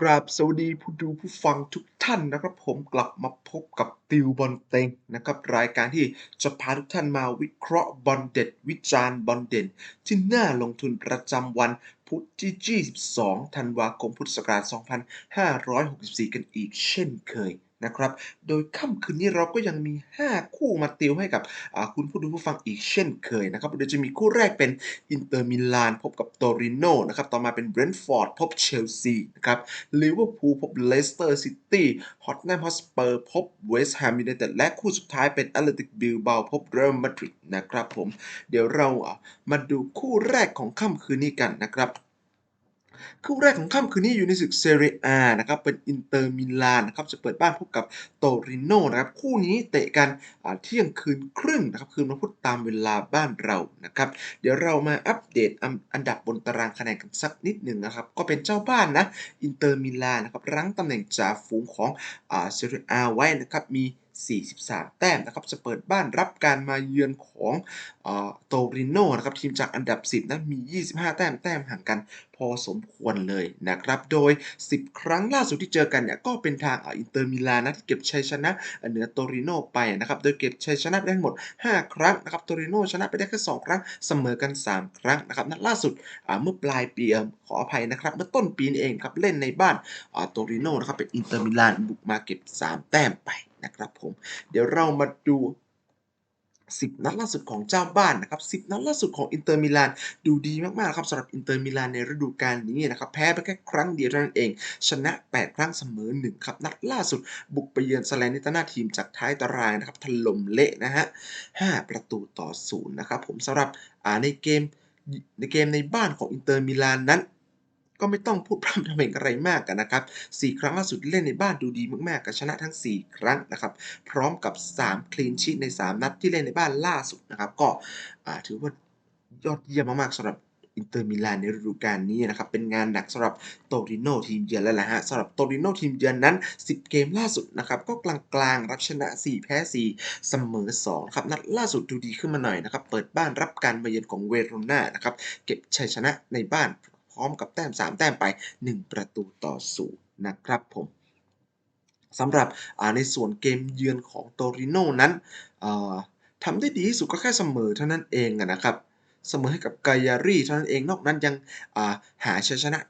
กราบสวัสดีผู้ดูผู้ฟังทุกท่านนะครับผมกลับมาพบกับติวบอลเต็งนะครับรายการที่จะพาทุกท่านมาวิเคราะห์บอลเด็ด วิจารณ์บอลเด่น ที่น่าลงทุนประจำวันพุธที่ 22 ธันวาคมพุทธศักราช 2564 กันอีกเช่นเคย นะครับ โดยค่ำคืนนี้เราก็ยังมี 5 คู่มาติวให้กับคุณผู้ดูผู้ฟังอีกเช่นเคยนะครับ โดยจะมีคู่แรกเป็นอินเตอร์มิลานพบกับโตริโนนะครับ ต่อมาเป็นเบรนท์ฟอร์ดพบเชลซีนะครับลิเวอร์พูลพบเลสเตอร์ซิตี้ฮอตแนมฮอสเปอร์พบเวสต์แฮมยูไนเต็ดและคู่สุดท้ายเป็นแอตเลติกบิลบาพบเรอัลมาดริดนะครับผม เดี๋ยวเรามาดูคู่แรกของค่ำคืนนี้กันนะครับ คู่แรกของค่ำคืนนี้อยู่ในศึกเซเรียอานะครับ เป็นอินเตอร์มิลานนะครับ จะเปิดบ้านพบกับโตริโนนะครับ คู่นี้เตะกันเที่ยงคืนครึ่งนะครับ คืนวันพุธตามเวลาบ้านเรานะครับ เดี๋ยวเรามาอัปเดตอันอันดับบนตารางคะแนนกันสักนิดหนึ่งนะครับ ก็เป็นเจ้าบ้านนะ อินเตอร์มิลานนะครับ รั้งตำแหน่งจ่าฝูงของเซเรียอาไว้นะครับ มี 43 แต้มนะครับจะเปิดบ้านรับการมาเยือนของโตริโนนะครับทีมจากอันดับ 10 นั้นมี 25 แต้มแต้มห่างกันพอสมควรเลยนะครับ โดย 10 ครั้งล่าสุดที่เจอกันเนี่ยก็เป็นทางอินเตอร์มิลานนะที่เก็บชัยชนะเหนือโตริโนไปนะครับ โดยเก็บชัยชนะไปได้หมด 5 ครั้งนะครับ โตริโนชนะไปได้แค่ 2 ครั้ง เสมอกัน 3 ครั้งนะครับ นัดล่าสุดเมื่อปลายปีเอ่อขออภัยนะครับ เมื่อต้นปีนเองครับเล่นในบ้านอ่าโตริโนนะครับเป็นอินเตอร์มิลานบุกมาเก็บ 3 แต้มไป นะครับผม เดี๋ยวเรามาดู 10 นัดล่าสุดของเจ้าบ้านนะครับ 10 นัดล่าสุดของอินเตอร์มิลานดูดีมากๆครับสำหรับอินเตอร์มิลานในฤดูกาลนี้นะครับ แพ้ไปแค่ครั้งเดียวเท่านั้นเอง ชนะ 8 ครั้งเสมอ 1 ครับ นัดล่าสุด บุกไปเยือนสแลนนิตานาทีมจากท้ายตารางนะครับถล่มเละนะฮะ 5 ประตูต่อ 0 นะครับผมสำหรับในเกมในเกมในบ้านของอินเตอร์มิลานนั้น ก็ไม่ต้องพูดพร่ำทำเพลงอะไรมากกันนะครับ 4 ครั้งล่าสุดเล่นในบ้านดูดีมาก ๆกับชนะทั้ง 4 ครั้งนะครับ พร้อมกับ 3 คลีนชีตใน 3 นัดที่เล่นในบ้านล่าสุดนะครับ ก็ถือว่ายอดเยี่ยมมากๆสำหรับอินเตอร์มิลานในฤดูกาลนี้นะครับ เป็นงานหนักสำหรับโตริโนทีมเยือนแล้วแหละฮะสำหรับโตริโนทีมเยือนนั้น 10 เกมล่าสุดนะครับ ก็กลางๆ รับชนะ 4 แพ้ 4 เสมอ2ครับนัดล่าสุดดูดีขึ้นมาหน่อยนะครับ เปิดบ้านรับการมาเยือนของเวโรนานะครับ เก็บชัยชนะในบ้าน พร้อมกับแต้ม 3 แต้มไป 1 ประตูต่อ0นะครับผมสำหรับในส่วนเกมเยือนของโตริโนนั้นทำได้ดีที่สุดก็แค่เสมอเท่านั้นเองนะครับเสมอให้กับกายารีเท่านั้นเองนอกนั้นยังาหาชัยชนะ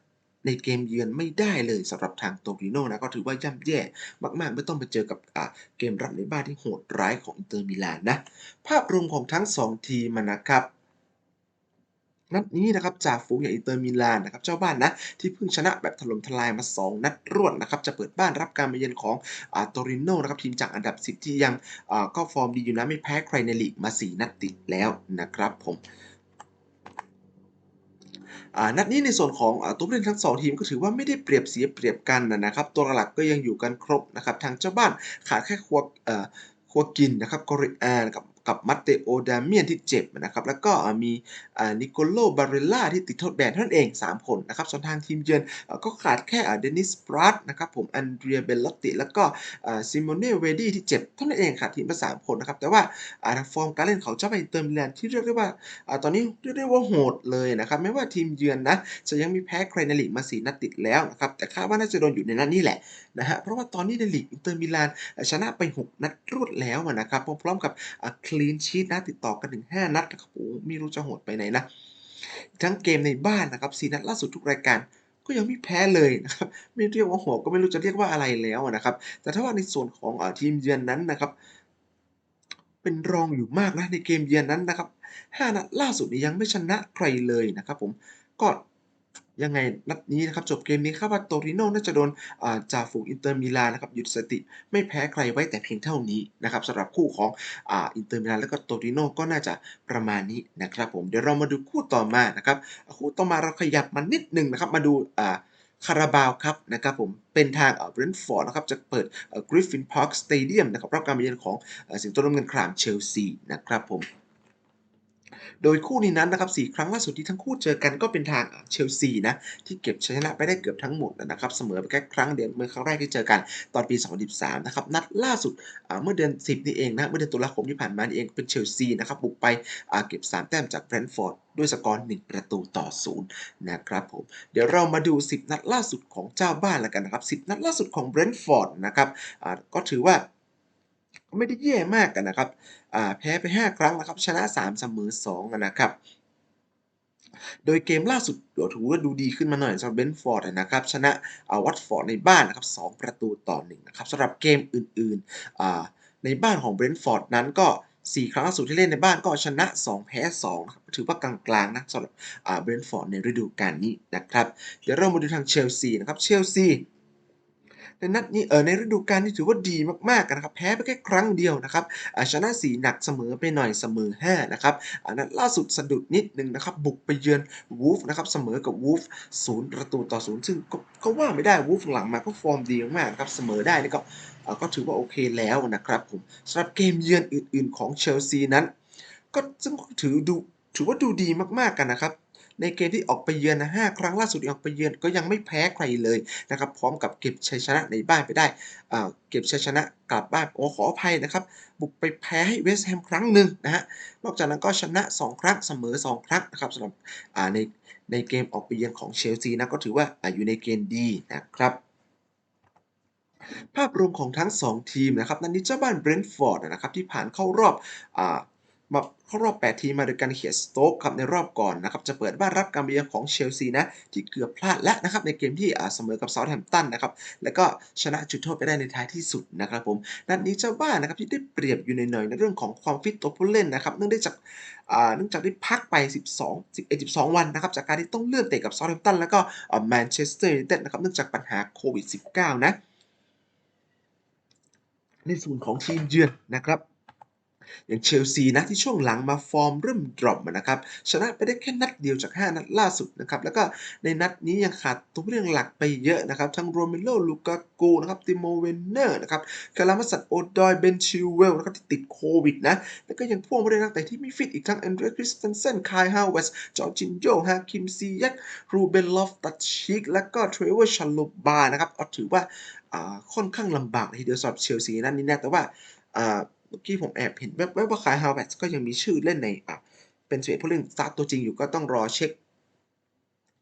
ในเกมเยือนไม่ได้เลยสำหรับทางโตริโนนะก็ถือว่าย่ำแย่มากๆเมื่อต้องไปเจอกับเกมรับในบ้านที่โหดร้ายของอินเตอร์มิลานนะ ภาพรวมของทั้ง 2 ทีมนะครับ นัดนี้นะครับจ่าฝูงอย่างอินเตอร์มิลานนะครับเจ้าบ้านนะที่เพิ่งชนะแบบถล่มทลายมา 2 นัดรวดนะครับจะเปิดบ้านรับการมาเยือนของอ่าโตริโนนะครับทีมจากอันดับ 10 ที่ยังอ่าก็ฟอร์มดีอยู่นะไม่แพ้ใครในลีกมา 4 นัดติดแล้วนะครับผมนัดนี้ในส่วนของอตัวผู้เล่นทั้ง 2 ทีมก็ถือว่าไม่ได้เปรียบเสียเปรียบกันนะครับ ตัวหลักก็ยังอยู่กันครบนะครับทางเจ้าบ้านขาดแค่ครัวครัวกินนะครับกอริอากับ กับมัตเตโอดาเมียนที่เจ็บนะครับ แล้วก็มีนิโคโลบาเรล่าที่ติดโทษแบนท่านั้นเอง 3 คนนะครับส่วนทางทีมเยือนก็ขาดแค่เดนิสปรัตนะครับผมอันเดรียเบลลอตติ แล้วก็ซิโมเน่เวดี้ที่เจ็บเท่านั้นเองขาดทีมมา3คนนะครับ แต่ว่าทางฟอร์มการเล่นของเจ้าบ้านเตอร์มิลานที่เรียกได้ว่าตอนนี้เรียกได้ว่าโหดเลยนะครับไม่ว่าทีมเยือนนะจะยังมีแพ้ใครในลีกมา4นัดติดแล้วนะครับแต่คาดว่าน่าจะโดนอยู่ในนัดนี้แหละนะฮะเพราะว่าตอนนี้ในลีกอินเตอร์มิลานชนะไป 6 นัดรวดแล้วนะครับพร้อมๆกับคลีนชีตนะติดต่อกันถึง 5 นัดนะครับโอ้ไม่รู้จะโหดไปไหนนะ ทั้งเกมในบ้านนะครับ4นัดล่าสุดทุกรายการก็ยังไม่แพ้เลยนะครับ ไม่เรียกว่าโหดก็ไม่รู้จะเรียกว่าอะไรแล้วนะครับ แต่ถ้าว่าในส่วนของอทีมเยือนนั้นนะครับ เป็นรองอยู่มากนะในเกมเยือนนั้นนะครับ5นัดล่าสุดนี้ยังไม่ชนะใครเลยนะครับ ผมก็ ยังไงนัดนี้นะครับจบเกมนี้คาดว่าโตริโน่น่าจะโดนจ่าฝูงอินเตอร์มิลานนะครับหยุดสติ ไม่แพ้ใครไว้แต่เพียงเท่านี้นะครับสำหรับคู่ของอินเตอร์มิลานแล้วก็โตริโน่ก็น่าจะประมาณนี้นะครับผมเดี๋ยวเรามาดูคู่ต่อมานะครับคู่ต่อมาเราขยับมานิดหนึ่งนะครับมาดูคาราบาวครับนะครับผมเป็นทางเบรนท์ฟอร์ดนะครับจะเปิดกริฟฟินพาร์คสเตเดียมนะครับรับการมาเยือนของสิงโตน้ำเงินครามเชลซีนะครับผม โดยคู่นี้นั้นนะครับ4ครั้งล่าสุดที่ทั้งคู่เจอกันก็เป็นทางเชลซีนะที่เก็บชนะไปได้เกือบทั้งหมดนะครับเสมอไปแค่ครั้งเดียวเมื่อครั้งแรกที่เจอกันตอนปี 2013 นะครับนัดล่าสุดเมื่อเดือน 10 นี่เองนะเมื่อเดือนตุลาคมที่ผ่านมานี่เองเป็นเชลซีนะครับบุกไปเก็บ 3 แต้มจากแบรนท์ฟอร์ดด้วยสกอร์ 1 ประตูต่อ 0 นะครับผม เดี๋ยวเรามาดู 10 นัดล่าสุดของเจ้าบ้านแล้วกันนะครับ 10 นัดล่าสุดของแบรนท์ฟอร์ดนะครับก็ถือว่า ไม่ได้แย่มากกันนะครับแพ้ไป 5 ครั้งนะครับ ชนะ 3 เสมอ2นะครับ โดยเกมล่าสุดเดี๋ยวถือว่าดูดีขึ้นมาหน่อยสำหรับเบนฟอร์ดนะครับ ชนะวัตฟอร์ดในบ้านนะครับ2ประตูต่อ1นะครับสำหรับเกมอื่นๆในบ้านของเบนฟอร์ดนั้นก็4 ครั้งล่าสุดที่เล่นในบ้านก็ชนะ 2 แพ้ 2 นะครับ ถือว่ากลางๆนะสำหรับเบนฟอร์ดในฤดูกาลนี้นะครับ เดี๋ยวเรามาดูทางเชลซีนะครับ เชลซี ในนัดนี้เออในฤดูกาลนี้ถือว่าดีมากๆนะครับ แพ้ไปแค่ครั้งเดียวนะครับชนะ 4 หนักเสมอไปหน่อยเสมอ5นะครับนัดล่าสุดสะดุดนิดนึงนะครับบุกไปเยือนวูฟนะครับเสมอกับวูฟศูนย์ประตูต่อศูนย์ซึ่งก็ว่าไม่ได้วูฟหลังมาก็ฟอร์มดีมากครับเสมอได้นี่ก็ก็ถือว่าโอเคแล้วนะครับผมสำหรับเกมเยือนอื่น ๆ ของเชลซีนั้น ก็ซึ่งถือดูถือว่าดูดีมากๆกันนะครับ ในเกมที่ออกไปเยือนนะห้าครั้งล่าสุดที่ออกไปเยือนก็ยังไม่แพ้ใครเลยนะครับพร้อมกับเก็บชัยชนะในบ้านไปได้เก็บชัยชนะกลับบ้านโอ้ขออภัยนะครับ บุกไปแพ้ให้เวสต์แฮมครั้งหนึ่งนะฮะนอกจากนั้นก็ชนะ 2 ครั้งเสมอ 2 ครั้งนะครับสำหรับในในเกมออกไปเยือนของเชลซีนะก็ถือว่าอยู่ในเกณฑ์ดีนะครับภาพรวมของทั้ง 2 ทีมนะครับนันนี้เจ้าบ้านเบรนท์ฟอร์ดนะครับที่ผ่านเข้ารอบ มาเข้ารอบ 8 ทีมมาโดยการเขียนสโต๊กครับในรอบก่อนนะครับจะเปิดบ้านรับการเยือนของเชลซีนะที่เกือบพลาดและนะครับในเกมที่เสมอกับเซาท์แฮมป์ตันนะครับแล้วก็ชนะจุดโทษไปได้ในท้ายที่สุดนะครับผมนัดนี้เจ้าบ้านนะครับที่ได้เปรียบอยู่ในหน่อยในเรื่องของความฟิตตัวผู้เล่นนะครับเนื่องจากเนื่องจากได้พักไป 12 11 12 วันนะครับจากการที่ต้องเลื่อนเตะกับเซาท์แฮมป์ตันแล้วก็แมนเชสเตอร์ยูไนเต็ดนะครับเนื่องจากปัญหาโควิด -19 นะในส่วนของทีมเยือนนะครับ อย่างเชลซีนะที่ช่วงหลังมาฟอร์มเริ่มดรอปนะครับ ชนะไปได้แค่นัดเดียวจาก 5 นัดล่าสุดนะครับ แล้วก็ในนัดนี้ยังขาดตัวผู้เล่นหลักไปเยอะนะครับ ทั้งโรเมโลลูกากูนะครับติโมเวนเนอร์นะครับคารามัสัตโอดอยเบนชิวเวลนะครับที่ติดโควิดนะ แล้วก็ยังพ่วงไปด้วยนักเตะที่ไม่ฟิตอีกทั้งแอนเดรคริสเตนเซนคายฮาวเวสจอร์จินโยฮาคิมซียักรูเบนลอฟตัชชิกและก็เทรเวอร์ชันโลบานะครับถือว่าค่อนข้างลำบากทีเดียวสำหรับเชลซีนั่นนี่แน่แต่ว่า มื่อกี้ผมแอบเห็นแวบๆว่าคายฮาวเวสก็ยังมีชื่อเล่นในอะเป็นสเวตผู้เล่นสตาร์ตตัวจริงอยู่ก็ต้องรอเช็ค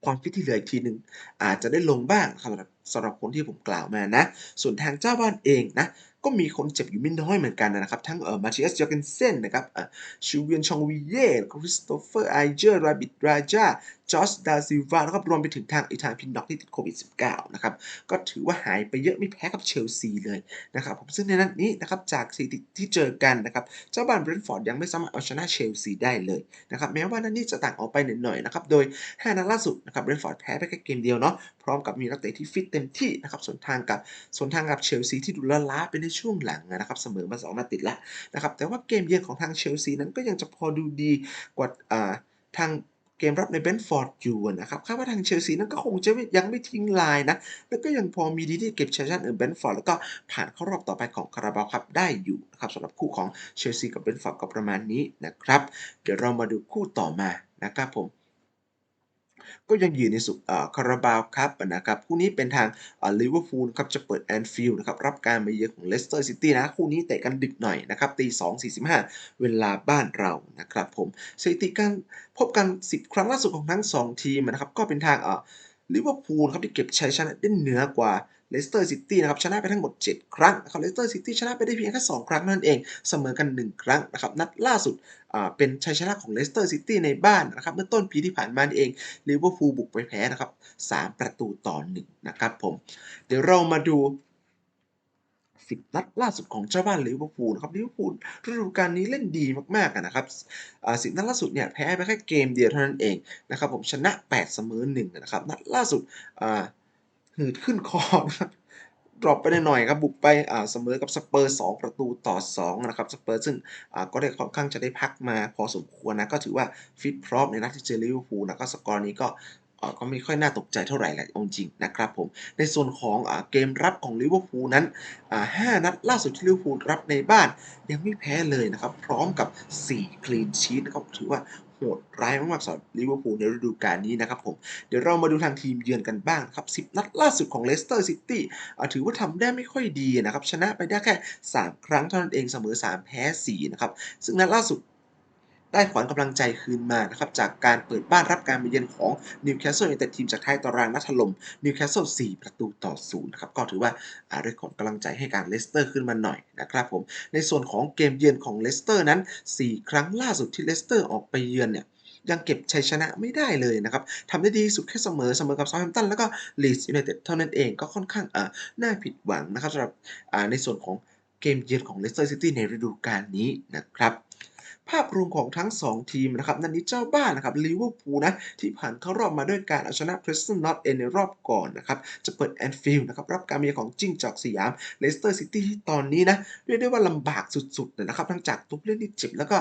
ความฟิตที่เหลืออีกทีหนึ่งอาจจะได้ลงบ้างสำหรับสำหรับคนที่ผมกล่าวมานะ ส่วนทางเจ้าบ้านเองนะ ก็มีคนเจ็บอยู่ไม่น้อยเหมือนกันนะครับ ทั้งเอ่อมาเชียสยอร์เกนเซนนะครับเอ่อชิวเวียนชองวีเย่คริสโตเฟอร์ไอเจอร์ราบิดราจาจอสดาซิลวาแล้วก็รวมไปถึงทางอีธานพินด็อกที่ติดโควิด -19 นะครับ ก็ถือว่าหายไปเยอะไม่แพ้กับเชลซีเลยนะครับผมซึ่งในนัดนี้นะครับจากสถิติที่เจอกันนะครับ เจ้าบ้านเบรนท์ฟอร์ดยังไม่สามารถเอาชนะเชลซีได้เลยนะครับ แม้ว่านัดนี้จะต่างออกไปหน่อยๆนะครับ โดย 5 นัดล่าสุดนะครับเบรนท์ฟอร์ดแพ้ไปแค่เกมเดียวเนาะพร้อมกับมีนักเตะที่ฟิตเต็มที่นะครับส่วนทางกับส่วนทางกับเชลซีที่ดูล้าล้าไปในช่วงหลังนะครับเสมอมา2นัดติดแล้วนะครับแต่ว่าเกมเยือนของทางเชลซีนั้นก็ยังจะพอดูดีกว่าทางเกมรับในเบนฟอร์ดอยู่นะครับคาดว่าทางเชลซีนั้นก็คงจะยังไม่ทิ้งลายนะ แล้วก็ยังพอมีดีที่เก็บชัยชนะเออเบนฟอร์ดแล้วก็ผ่านเข้ารอบต่อไปของคาราบาวครับได้อยู่นะครับสำหรับคู่ของเชลซีกับเบนฟอร์ดก็ประมาณนี้นะครับ เดี๋ยวเรามาดูคู่ต่อมานะครับผม ก็ยังยืนในสุคาราบาวครับนะครับคู่นี้เป็นทางลิเวอร์พูลครับจะเปิดแอนฟิลด์นะครับรับการมาเยือนของเลสเตอร์ซิตี้นะคู่นี้เตะกันดึกหน่อยนะครับตีสองสี่สิบห้าเวลาบ้านเรานะครับผมสถิติการพบกัน 10 ครั้งล่าสุดของทั้ง 2 ทีมนะครับก็เป็นทางลิเวอร์พูลครับที่เก็บชัยชนะได้เหนือกว่า เลสเตอร์ซิตี้นะครับชนะไปทั้งหมด 7 ครั้งนะครับเลสเตอร์ซิตี้ชนะไปได้เพียงแค่ 2 ครั้งนั่นเอง เสมอกัน 1 ครั้งนะครับนัดล่าสุดเป็นชัยชนะของเลสเตอร์ซิตี้ในบ้านนะครับเมื่อต้นปีที่ผ่านมาเองลิเวอร์พูลบุกไปแพ้นะครับ3ประตูต่อ1นะครับผมเดี๋ยวเรามาดูสิบนัดล่าสุดของเจ้าบ้านลิเวอร์พูลนะครับลิเวอร์พูลฤดูกาลนี้เล่นดีมากๆนะครับสิบนัดล่าสุดเนี่ยแพ้ไปแค่เกมเดียวเท่านั้นเองนะครับผมชนะ 8 เสมอ1นะครับนัดล่าสุด หืดขึ้นคอนะครับดรอปไปหน่อยครับบุกไปเสมอกับสเปอร์2ประตูต่อ 2 นะครับสเปอร์ซึ่งก็ได้ค่อนข้างจะได้พักมาพอสมควรนะ ก็ถือว่าฟิตพร้อมในนัดที่เจอลิเวอร์พูลนะก็สกอร์นี้ก็ก็ไม่ค่อยน่าตกใจเท่าไรแหละเอาจริงๆนะครับผม ในส่วนของอเกมรับของลิเวอร์พูลนั้นอ่า5นัดล่าสุดที่ลิเวอร์พูลรับในบ้านยังไม่แพ้เลยนะครับ พร้อมกับ4 clean sheet นะครับถือว่า หดร้ายมากๆสำหรับลิเวอร์พูลในฤดูกาลนี้นะครับผม เดี๋ยวเรามาดูทางทีมเยือนกันบ้างครับ 10 นัดล่าสุดของเลสเตอร์ซิตี้ถือว่าทำได้ไม่ค่อยดีนะครับ ชนะไปได้แค่ 3 ครั้งเท่านั้นเองเสมอ 3 แพ้ 4 นะครับ ซึ่งนัดล่าสุด ได้ขวัญกำลังใจคืนมานะครับจากการเปิดบ้านรับการมาเยือนของนิวคาสเซิลยูไนเต็ดทีมจากท้ายตารางนัดถล่มนิวคาสเซิล4ประตูต่อ0นะครับก็ถือว่าได้ขวัญกำลังใจให้การเลสเตอร์ขึ้นมาหน่อยนะครับผมในส่วนของเกมเยือนของเลสเตอร์นั้น 4 ครั้งล่าสุดที่เลสเตอร์ออกไปเยือนเนี่ยยังเก็บชัยชนะไม่ได้เลยนะครับทำได้ดีสุดแค่เสมอเสมอกับ Southampton แล้วก็ Leeds United เท่านั้นเองก็ค่อนข้างอ่าน่าผิดหวังนะครับสำหรับอ่าในส่วนของเกมเยือนของ Leicester City ในฤดูกาลนี้นะครับ ภาพรวมของทั้ง 2 ทีมนะครับนัดนี้เจ้าบ้านนะครับลิเวอร์พูลนะที่ผ่านเข้ารอบมาด้วยการเอาชนะ Preston North End ในรอบก่อนนะครับจะเปิด Anfield นะครับรับการมาเยือนของจิ้งจอกสยาม Leicester City ที่ตอนนี้นะเรียกได้ว่าลำบากสุดๆเลยนะครับทั้งจากตัวผู้เล่นที่เจ็บแล้วก็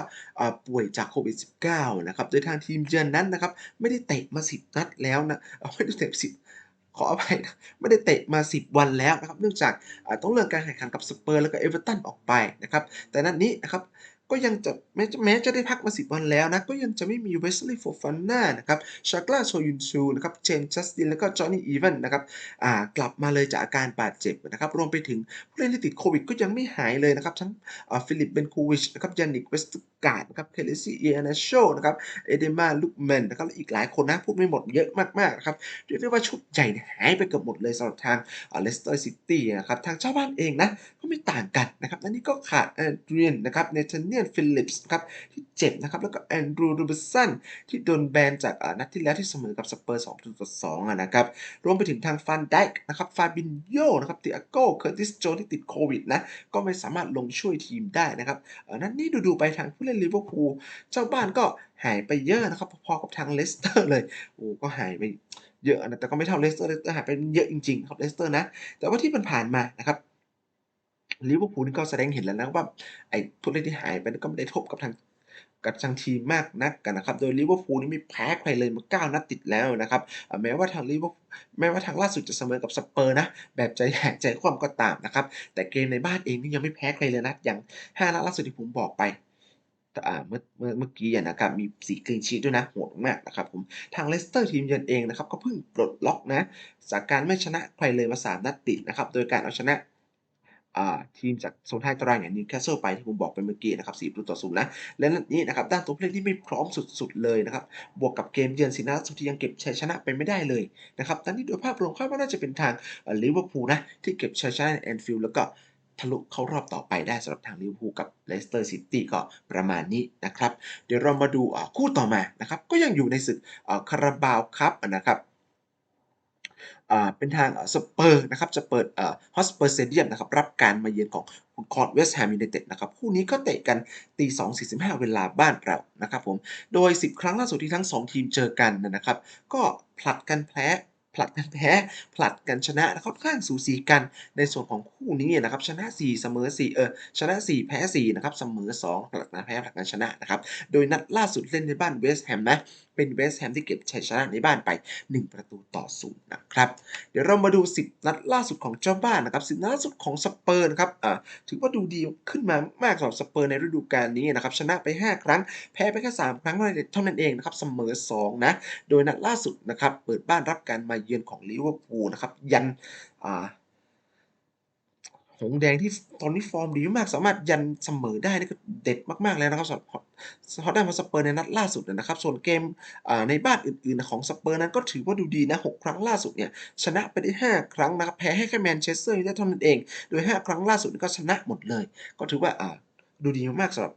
ป่วยจากโควิด -19 นะครับโดยทางทีมเยือนนั้นนะครับไม่ได้เตะมา 10 นัดแล้วนะไม่ได้เตะ 10ขออภัยนะไม่ได้เตะมา 10 วันแล้วนะครับ เนื่องจากต้องเลื่อนการแข่งขันกับสเปอร์แล้วก็เอเวอร์ตันออกไปนะครับ แต่นัดนี้นะครับ ก็ยังจะแม้จะแม้จะได้พักมา 10 วันแล้วนะ ก็ยังจะไม่มี Wesley Fofana นะครับ Shakla Soyuncu นะครับ James Justin แล้วก็ Johnny Evans นนะครับอ่ากลับมาเลยจากอาการบาดเจ็บนะครับรวมไปถึงผู้เล่นที่ติดโควิดก็ยังไม่หายเลยนะครับ ทั้งฟิลิปเบนคูวิชนะครับยานิกเวสต์การ์ดนะครับเคเลซี่เอียนโชนะครับเอเดมาลุกแมนนะครับและอีกหลายคนนะพูดไม่หมดเยอะมากๆนะครับเรียกได้ว่าชุดใหญ่หายไปเกือบหมดเลยสำหรับทางเลสเตอร์ซิตี้นะครับทางเจ้าบ้านเองนะก็ไม่ต่างกันนะครับอันนี้ก็ขาดแอเดรียนนะครับเนธาเนียลฟิลิปส์นะครับที่เจ็บนะครับ แล้วก็แอนดรูรูเบสันที่โดนแบนจากนัดที่แล้วที่เสมอกับสเปอร์2ประตูต่อ2อะนะครับ รวมไปถึงทางฟันไดค์นะครับฟาบินโยนะครับติอาโก้เคอร์ติสโจนที่ติดโควิดนะ ก็ไม่สามารถลงช่วยทีมได้นะครับเอ่นัดนี้ดูๆไปทางผู้เล่นลิเวอร์พูลเจ้าบ้านก็หายไปเยอะนะครับ พอๆกับทางเลสเตอร์เลยโอ้ก็หายไปเยอะนะแต่ก็ไม่เท่าเลสเตอร์เลสเตอร์หายไปเยอะจริงๆครับเลสเตอร์นะแต่ว่าที่ผ่านมานะครับ ลิเวอร์พูลนี่ก็แสดงเห็นแล้วนะว่าไอ้ผู้เล่นที่หายไปก็ไม่ได้ทบกับทางกับทางทีมมากนักกันนะครับ โดยลิเวอร์พูลนี่ไม่แพ้ใครเลยมา9นัดติดแล้วนะครับ แม้ว่าทางลิเวอร์แม้ว่าทางล่าสุดจะเสมอกับสเปอร์นะ แบบใจแหกใจคว่ำก็ตามนะครับ แต่เกมในบ้านเองนี่ยังไม่แพ้ใครเลยนะอย่าง5นัดล่าสุดที่ผมบอกไปเมื่อเมื่อเมื่อกี้อะนะครับมี4 clean sheet ด้วยนะโหดมากนะครับผมทางเลสเตอร์ทีมเยือนเองนะครับก็เพิ่งปลดล็อกนะจากการไม่ชนะใครเลยมา3นัดติดนะครับโดยการเอาชนะ ทีมจากโซนท้ายตารางอย่างนิวคาสเซิลไปที่ผมบอกไปเมื่อกี้นะครับ4ประตูต่อ0นะ และนี้นะครับด้านตัวผู้เล่นที่ไม่พร้อมสุดๆเลยนะครับ บวกกับเกมเยือน4นัดล่าสุดที่ยังเก็บชัยชนะไปไม่ได้เลยนะครับนัดนี้โดยภาพรวมคาดว่าน่าจะเป็นทางลิเวอร์พูลนะที่เก็บชัยชนะในแอนฟิลด์แล้วก็ทะลุเข้ารอบต่อไปได้สำหรับทางลิเวอร์พูลกับเลสเตอร์ซิตี้ก็ประมาณนี้นะครับ เดี๋ยวเรามาดูคู่ต่อมานะครับ ก็ยังอยู่ในศึกคาราบาวครับนะครับ เป็นทางสเปอร์นะครับจะเปิดฮอสเปอร์เตเดียมนะครับรับการมาเยือนของคอร์ดเวสต์แฮมยูไนเต็ดนะครับคู่นี้ก็เตะกันตี2 45 เวลาบ้านเรานะครับผมโดย 10 ครั้งล่าสุดที่ทั้ง 2 ทีมเจอกันนะครับ ก็ผลัดกันแพ้ผลัดกันแพ้ผลัดกันชนะค่อนข้างสูสีกันในส่วนของคู่นี้นะครับชนะ 4 เสมอ 4 เออชนะ 4 แพ้ 4 นะครับ เสมอ 2 ผลัดกันแพ้ผลัดกันชนะนะครับ โดยนัดล่าสุดเล่นในบ้านเวสต์แฮมนะเป็นเวสต์แฮมที่เก็บชัยชนะในบ้านไป 1 ประตูต่อ0นะครับ เดี๋ยวเรามาดู 10 นัดล่าสุดของเจ้าบ้านนะครับ10นัดล่าสุดของสเปอร์นะครับอ่าถือว่าดูดีขึ้นมามากสำหรับสเปอร์ในฤดูกาลนี้นะครับชนะไป 5 ครั้ง แพ้ไปแค่ 3 ครั้งเท่านั้นเองนะครับเสมอ 2 นะ โดยนัดล่าสุดนะครับเปิดบ้านรับการมาเยือนของลิเวอร์พูลนะครับยันอ่า หงแดงที่ตอนนี้ฟอร์มดีมาก สามารถยันเสมอได้นี่ก็เด็ดมาก ๆ แล้วนะครับสำหรับฮอตแดนฮอตสเปอร์ในนัดล่าสุดนะครับ ส่วนเกมในบ้านอื่น ๆ ของสเปอร์นั้นก็ถือว่าดูดีนะ 6 ครั้งล่าสุดเนี่ย ชนะไปได้ 5 ครั้งนะครับ แพ้ให้แค่แมนเชสเตอร์ยูไนเต็ดเท่านั้นเอง โดย 5 ครั้งล่าสุดนี่ก็ชนะหมดเลย ก็ถือว่า ดูดีมากๆสำหรับ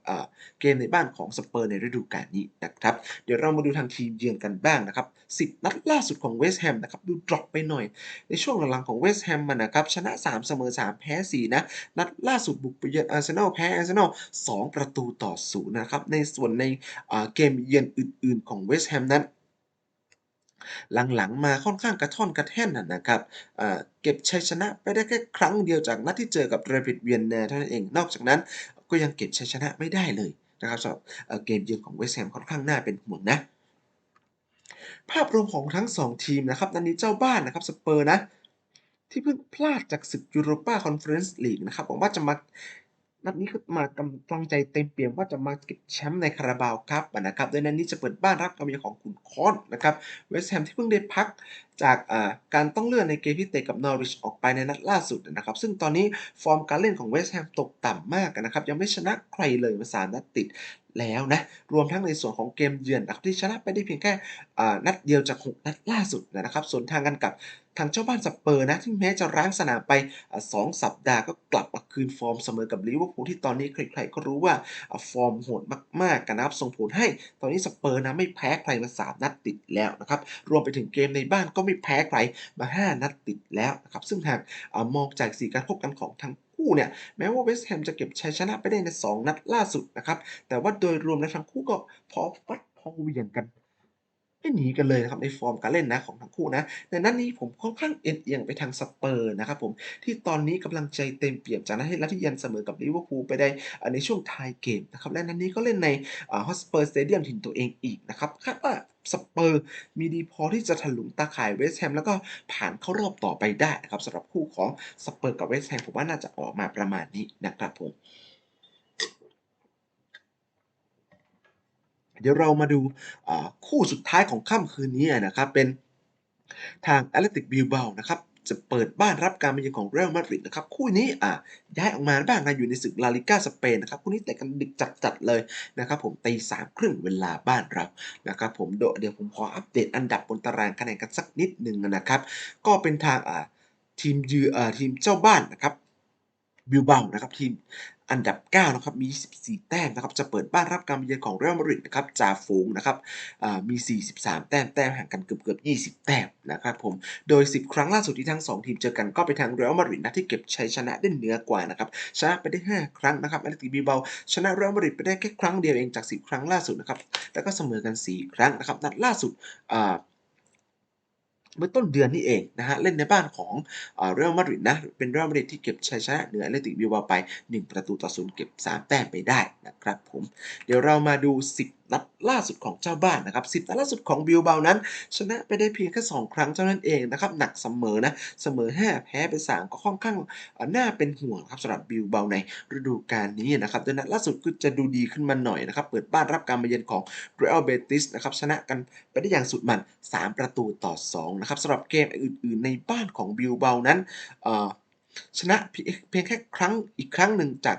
เกมในบ้านของสเปอร์ในฤดูกาลนี้นะครับ เดี๋ยวเรามาดูทางทีมเยือนกันบ้างนะครับ 10 นัดล่าสุดของเวสต์แฮมนะครับ ดูดรอปไปหน่อย ในช่วงหลังๆของเวสต์แฮมมันนะครับ ชนะ 3 เสมอ 3 แพ้ 4 นะ นัดล่าสุดบุกไปเยือนอาร์เซนอลแพ้อาร์เซนอล2ประตูต่อ0นะครับ ในส่วนในเกมเยือนอื่นๆของเวสต์แฮมนั้นหลังๆ มาค่อนข้างกระท่อนกระแท่นอะนะครับ เก็บชัยชนะไปได้แค่ครั้งเดียวจากนัดที่เจอกับ Rapid Vienna เท่านั้นเอง นอกจากนั้น ก็ยังเก็บชัยชนะไม่ได้เลยนะครับสำหรับเอ่อเกมเยือนของเวสต์แฮมค่อนข้างน่าเป็นห่วงนะภาพรวมของทั้ง 2 ทีมนะครับนันนี้เจ้าบ้านนะครับสเปอร์นะที่เพิ่งพลาดจากศึกยูโรปาคอนเฟอเรนซ์ลีกนะครับหวังว่าจะมา นัดนี้ก็มากำลังใจเต็มเปี่ยมว่าจะมาเก็บแชมป์ในคาราบาวครับนะครับโดยนัดนี้จะเปิดบ้านรับการมาเยือนของขุนคอนนะครับเวสต์แฮมที่เพิ่งได้พักจากการต้องเลื่อนในเกมที่เตะกับนอริชออกไปในนัดล่าสุดนะครับ ซึ่งตอนนี้ฟอร์มการเล่นของเวสต์แฮมตกต่ำมากนะครับ ยังไม่ชนะใครเลยมาสามนัดติดแล้วนะ รวมทั้งในส่วนของเกมเยือนนะครับที่ชนะไปได้เพียงแค่นัดเดียวจาก 6 นัดล่าสุดนะครับส่วนทางกันกับ ทางเจ้าบ้านสเปอร์นะที่แม้จะร้างสนามไป 2 สัปดาห์ก็กลับมาคืนฟอร์มเสมอกับลิเวอร์พูลที่ตอนนี้ใครๆก็รู้ว่าฟอร์มโหดมากๆกันนะครับส่งผลให้ตอนนี้สเปอร์นะไม่แพ้ใครมา 3 นัดติดแล้วนะครับรวมไปถึงเกมในบ้านก็ไม่แพ้ใครมา 5 นัดติดแล้วนะครับซึ่งหากมองจากสีการพบกันของทั้งคู่เนี่ยแม้ว่าเวสต์แฮมจะเก็บชัยชนะไปได้ใน 2 นัดล่าสุดนะครับแต่ว่าโดยรวมแล้วทั้งคู่ก็พอฟัดพอเวียงกัน ไม่หนีกันเลยนะครับในฟอร์มการเล่นนะของทั้งคู่นะในนั้นนี้ผมค่อนข้างเอ็นเอียงไปทางสเปอร์นะครับผมที่ตอนนี้กำลังใจเต็มเปี่ยมจากนั้นให้ลัทธิยันเสมอกับลิเวอร์พูลไปได้ในช่วงท้ายเกมนะครับและนั้นนี้ก็เล่นในฮอสเปอร์สเตเดียมถิ่นตัวเองอีกนะครับคาดว่าสเปอร์มีดีพอที่จะถลุงตาข่ายเวสต์แฮมแล้วก็ผ่านเข้ารอบต่อไปได้นะครับสำหรับคู่ของสเปอร์กับเวสต์แฮมผมว่าน่าจะออกมาประมาณนี้นะครับผม เดี๋ยวเรามาดูคู่สุดท้ายของค่ำคืนนี้นะครับ เป็นทางแอตเลติกบิลเบานะครับ จะเปิดบ้านรับการมาเยือนของเรอัลมาดริดนะครับ คู่นี้อะย้ายออกมาบ้างนะอยู่ในศึกลาลิก้าสเปนนะครับ คู่นี้แต่กันดึกจัดๆเลยนะครับ ผมตีสามครึ่งเวลาบ้านเรานะครับ ผมเดี๋ยวผมขออัปเดตอันดับบนตารางคะแนนกันสักนิดหนึ่งนะครับ ก็เป็นทางอ่าทีมยือทีมเจ้าบ้านนะครับ บิลเบานะครับทีมอันดับ 9 นะครับ มี 24 แต้มนะครับ จะเปิดบ้านรับการเยือนของเรอัลมาดริดนะครับจ่าฝูงนะครับมี 43 แต้ม แต้มห่างกันเกือบเกือบ20 แต้มนะครับผม โดย 10 ครั้งล่าสุดที่ทั้ง 2 ทีมเจอกันก็ไปทางเรอัลมาดริดนะที่เก็บชัยชนะได้เหนือกว่านะครับ ชนะไปได้ 5 ครั้งนะครับแอตเลติบีเบาชนะเรอัลมาดริดไปได้แค่ครั้งเดียวเองจาก 10 ครั้งล่าสุดนะครับ แล้วก็เสมอกัน 4 ครั้งนะครับ นัดล่าสุดอ่า เมื่อต้นเดือนนี้เองนะฮะเล่นในบ้านของเรอัลมาดริดนะเป็นเรอัลมาดริดที่เก็บชัยชนะเหนือแอเลติกบิวบาไป 1 ประตูต่อศูนย์เก็บ 3 แต้มไปได้นะครับผม เดี๋ยวเรามาดู 10นัดล่าสุดของเจ้าบ้านนะครับสิบนัดล่าสุดของบิลเบานั้น ชนะไปได้เพียงแค่ 2 ครั้งเท่านั้นเองนะครับหนักเสมอนะเสมอ 5 แพ้ไป3ก็ค่อนข้างน่าเป็นห่วงครับสำหรับบิลเบาในฤดูกาลนี้นะครับโดยนัดล่าสุดก็จะดูดีขึ้นมาหน่อยนะครับเปิดบ้านรับการมาเยือนของเรอัลเบติสนะครับชนะกันไปได้อย่างสุดมัน 3 ประตูต่อ2นะครับสำหรับเกมอื่น ๆ ในบ้านของบิลเบานั้นชนะเพียงแค่ครั้งอีกครั้งหนึ่งจาก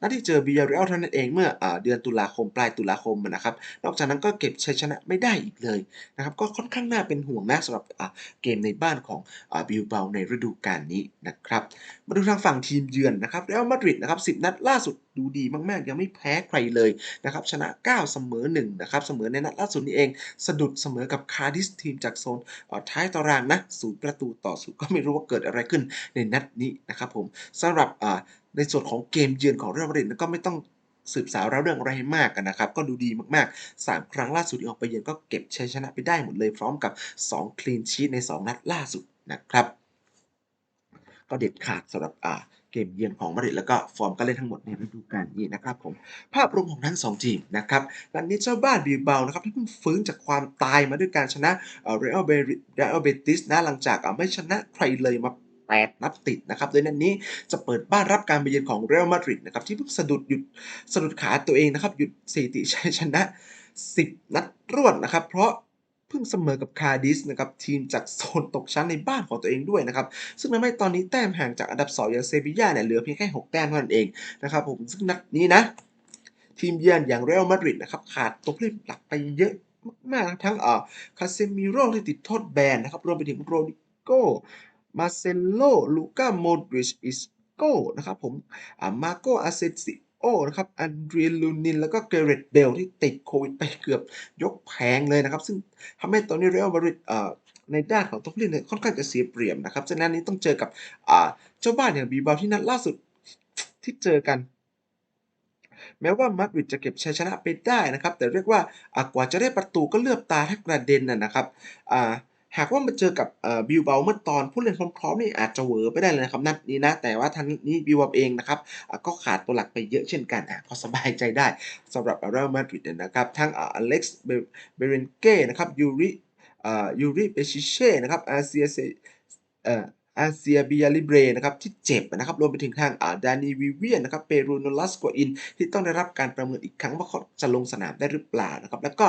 นัดที่เจอบียาเรลเท่านั้นเองเมื่อเดือนตุลาคมปลายตุลาคมนะครับ นอกจากนั้นก็เก็บชัยชนะไม่ได้อีกเลยนะครับ ก็ค่อนข้างน่าเป็นห่วงนะสำหรับเกมในบ้านของบิลเบาในฤดูกาลนี้นะครับ มาดูทางฝั่งทีมเยือนนะครับเรอัลมาดริดนะครับ 10 นัดล่าสุดดูดีมากๆ ยังไม่แพ้ใครเลยนะครับ ชนะ 9 เสมอ 1 นะครับ เสมอในนัดล่าสุดนี้เอง สะดุดเสมอกับคาร์ดิสทีมจากโซนท้ายตารางนะศูนย์ประตูต่อศูนย์ก็ไม่รู้ว่าเกิดอะไรขึ้นในนัดนี้นะครับผมสำหรับ ในส่วนของเกมเยือนของเรอัลมาดริดก็ไม่ต้องสืบสาวเราเรื่องอะไรมากกันนะครับ ก็ดูดีมากๆ 3 ครั้งล่าสุดที่ออกไปเยือนก็เก็บชัยชนะไปได้หมดเลยพร้อมกับ 2 คลีนชีตใน 2 นัดล่าสุดนะครับ ก็เด็ดขาดสำหรับอ่าเกมเยือนของมาดริดแล้วก็ฟอร์มการเล่นทั้งหมดในฤดูกาลนี้นะครับผมภาพรวมของทั้ง 2 ทีมนะครับนัดนี้เจ้าบ้านบีเบานะครับที่เพิ่งฟื้นจากความตายมาด้วยการชนะเรอัลเบริเรอัลเบติสนะหลังจากไม่ชนะใครเลยมา 8 นัดติดนะครับโดยนัดนนี้จะเปิดบ้านรับการไปเยือนของเรอัลมาดริดนะครับที่เพิ่งสะดุดหยุดสะดุดขาตัวเองนะครับหยุดสถิติชัยชนะ 10 นัดรวดนะครับ เพราะเพิ่งเสมอกับคาดิสนะครับทีมจากโซนตกชั้นในบ้านของตัวเองด้วยนะครับ ซึ่งทำให้ตอนนี้แต้มห่างจากอันดับ 2 อย่างเซบีย่าเนี่ยเหลือเพียงแค่ 6 แต้มเท่านั้นเองนะครับผมซึ่งนัดนี้นะ ทีมเยือนอย่างเรอัลมาดริดนะครับขาดตัวผู้เล่นหลักไปเยอะมากๆทั้งเอ่อคาเซมิโร่ที่ติดโทษแบนนะครับรวมไปถึงโรดิโก มาเซโลลูก้าโมดริชอิสโก้นะครับผมอ่ามาโกอาเซซิโอนะครับอันเดรียลูนิน แล้วก็เกเรตเบลที่ติดโควิดไปเกือบยกแผงเลยนะครับ ซึ่งทำให้ตอนนี้เรอัลมาดริดในด้านของตัวผู้เล่นเนี่ยค่อนข้างจะเสียเปรียบนะครับฉะนั้นนี้ต้องเจอกับอ่าเจ้าบ้านอย่างบีบาที่นัดล่าสุดที่เจอกันแม้ว่ามาดริดจะเก็บชัยชนะไปได้นะครับ แต่เรียกว่ากว่าจะได้ประตูก็เลือบตาแทบกระเด็นนะครับอ่า หากว่ามาเจอกับบิลเบลเมื่อตอนผู้เล่นพร้อมๆนี่อาจจะเวอไปได้เลยนะครับนัดนี้นะ แต่ว่าทางนี้บิลเบลเองนะครับก็ขาดตัวหลักไปเยอะเช่นกันก็สบายใจได้สำหรับเรอัลมาดริดนะครับ ทั้งอเล็กซ์เบเรนเก้นะครับยูริยูริเปชิเช่นะครับอาเซียเซอาเซียบิยาลิเบรนะครับที่เจ็บนะครับรวมไปถึงทางดานีวิเวียนนะครับเปรูโนลัสกัวอิน ที่ต้องได้รับการประเมินอีกครั้งว่าเขาจะลงสนามได้หรือเปล่านะครับแล้วก็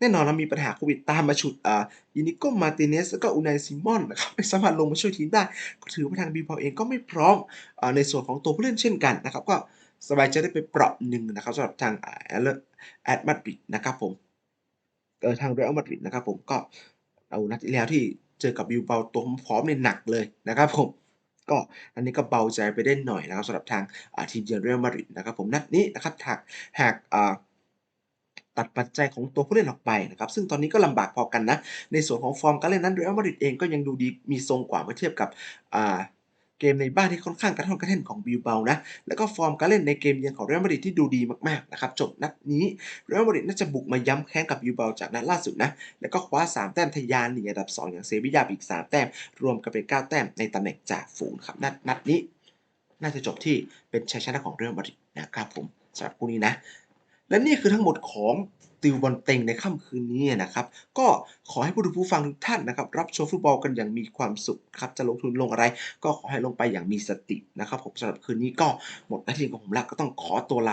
แน่นอนนะมีปัญหาโควิดตามมาฉุดอ่าอินิโกมาติเนสแล้วก็อูนายซิมอนนะครับไม่สามารถลงมาช่วยทีมได้ ก็ถือว่าทางบีพาวเองก็ไม่พร้อมอ่าในส่วนของตัวผู้เล่นเช่นกันนะครับ ก็สบายใจได้ไปเปราะหนึ่งนะครับสำหรับทางแอตแอตมาดริดนะครับผมเออทางเรอัลมาดริดนะครับผมก็เอานัดที่แล้วที่เจอกับบิลเบาตัวพร้อมเนี่ยหนักเลยนะครับผมก็อันนี้ก็เบาใจไปได้หน่อยนะครับสำหรับทางทีมเยือนเรอัลมาดริดนะครับผมนัดนี้นะครับหากหากอ่า ตัดปัจจัยของตัวผู้เล่นออกไปนะครับ ซึ่งตอนนี้ก็ลำบากพอกันนะ ในส่วนของฟอร์มการเล่นนั้นเรอัลมาดริดเองก็ยังดูดีมีทรงกว่าเมื่อเทียบกับเกมในบ้านที่ค่อนข้างกระท่อนกระแท่นของบิลเบานะ แล้วก็ฟอร์มการเล่นในเกมเยือนของเรอัลมาดริดที่ดูดีมากๆนะครับ จบนัดนี้เรอัลมาดริดน่าจะบุกมาย้ำแค้นกับบิลเบาจากนัดล่าสุดนะ แล้วก็คว้า 3 แต้มทะยานหนีอันดับ 2 อย่างเซบียาอีก 3 แต้ม รวมกันเป็น 9 แต้มในตำแหน่งจ่าฝูงครับนัดนัดนี้ น่าจะจบที่เป็นชัยชนะของเรอัลมาดริดนะครับผมสำหรับคู่นี้นะ และนี่คือทั้งหมดของติวบอลเต็งในค่ำคืนนี้นะครับ ก็ขอให้ผู้ดูผู้ฟังทุกท่านนะครับ รับชมฟุตบอลกันอย่างมีความสุขครับ จะลงทุนลงอะไร ก็ขอให้ลงไปอย่างมีสตินะครับผมสำหรับคืนนี้ก็หมดหน้าที่ของผมแล้วก็ต้องขอตัวลา